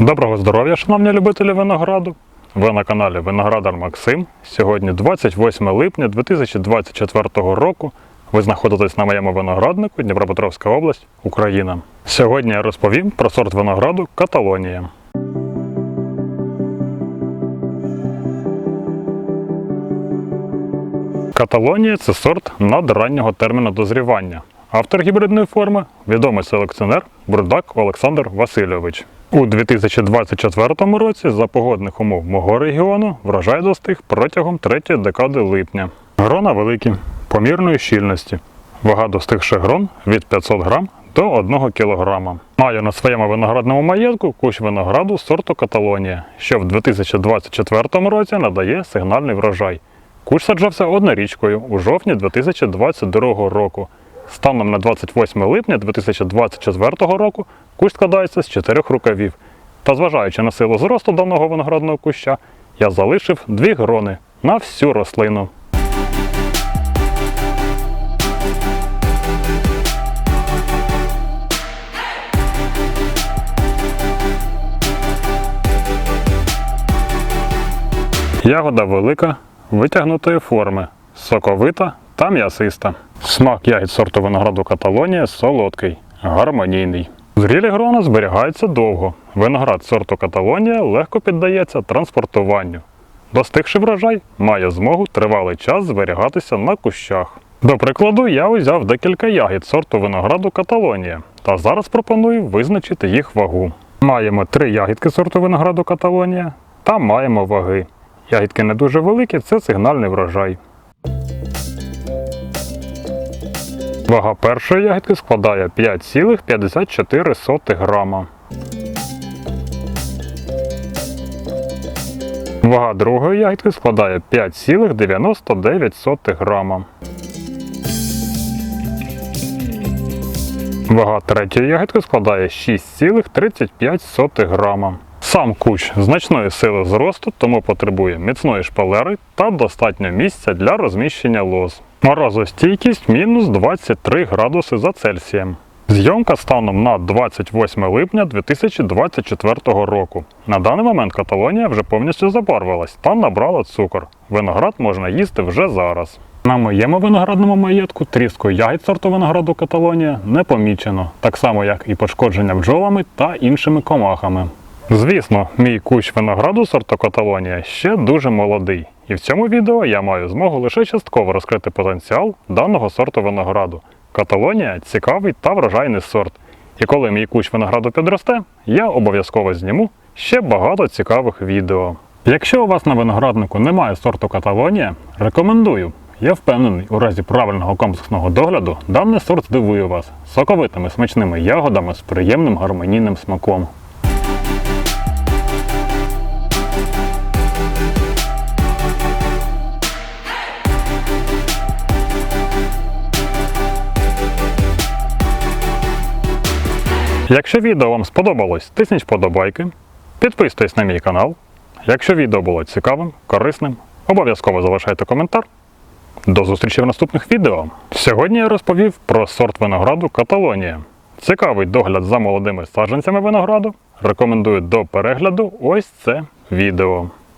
Доброго здоров'я, шановні любителі винограду! Ви на каналі Виноградар Максим. Сьогодні 28 липня 2024 року. Ви знаходитесь на моєму винограднику Дніпропетровська область, Україна. Сьогодні я розповім про сорт винограду Каталонія. Каталонія це сорт надраннього терміну дозрівання. Автор гібридної форми відомий селекціонер Бурдак Олександр Васильович. У 2024 році за погодних умов мого регіону врожай достиг протягом третьої декади липня. Грона великі, помірної щільності. Вага достигших грон від 500 грам до 1 кг. Маю на своєму виноградному маєтку кущ винограду сорту Каталонія, що в 2024 році надає сигнальний врожай. Кущ саджався однорічкою у жовтні 2022 року. Станом на 28 липня 2024 року кущ складається з чотирьох рукавів. Та зважаючи на силу зросту даного виноградного куща, я залишив дві грони на всю рослину. Ягода велика, витягнутої форми, соковита та м'ясиста. Смак ягід сорту винограду Каталонія солодкий, гармонійний. Зрілі грона зберігаються довго. Виноград сорту Каталонія легко піддається транспортуванню. Достигши врожай, має змогу тривалий час зберігатися на кущах. До прикладу, я узяв декілька ягід сорту винограду Каталонія та зараз пропоную визначити їх вагу. Маємо три ягідки сорту винограду Каталонія та маємо ваги. Ягідки не дуже великі, це сигнальний врожай. Вага першої ягідки складає 5,54 грама. Вага другої ягідки складає 5,99 грама. Вага третьої ягідки складає 6,35 грама. Сам кущ значної сили зросту, тому потребує міцної шпалери та достатньо місця для розміщення лоз. Морозостійкість мінус 23 градуси за Цельсієм. Зйомка станом на 28 липня 2024 року. На даний момент Каталонія вже повністю забарвилась та набрала цукор. Виноград можна їсти вже зараз. На моєму виноградному маєтку тріску ягід сорту винограду Каталонія не помічено, так само як і пошкодження бджолами та іншими комахами. Звісно, мій кущ винограду сорту Каталонія ще дуже молодий, і в цьому відео я маю змогу лише частково розкрити потенціал даного сорту винограду. Каталонія цікавий та врожайний сорт. І коли мій кущ винограду підросте, я обов'язково зніму ще багато цікавих відео. Якщо у вас на винограднику немає сорту Каталонія, рекомендую. Я впевнений, у разі правильного комплексного догляду даний сорт здивує вас соковитими смачними ягодами з приємним гармонійним смаком. Якщо відео вам сподобалось, тисніть вподобайки, підписуйтесь на мій канал. Якщо відео було цікавим, корисним, обов'язково залишайте коментар. До зустрічі в наступних відео. Сьогодні я розповів про сорт винограду Каталонія. Цікавий догляд за молодими саджанцями винограду. Рекомендую до перегляду ось це відео.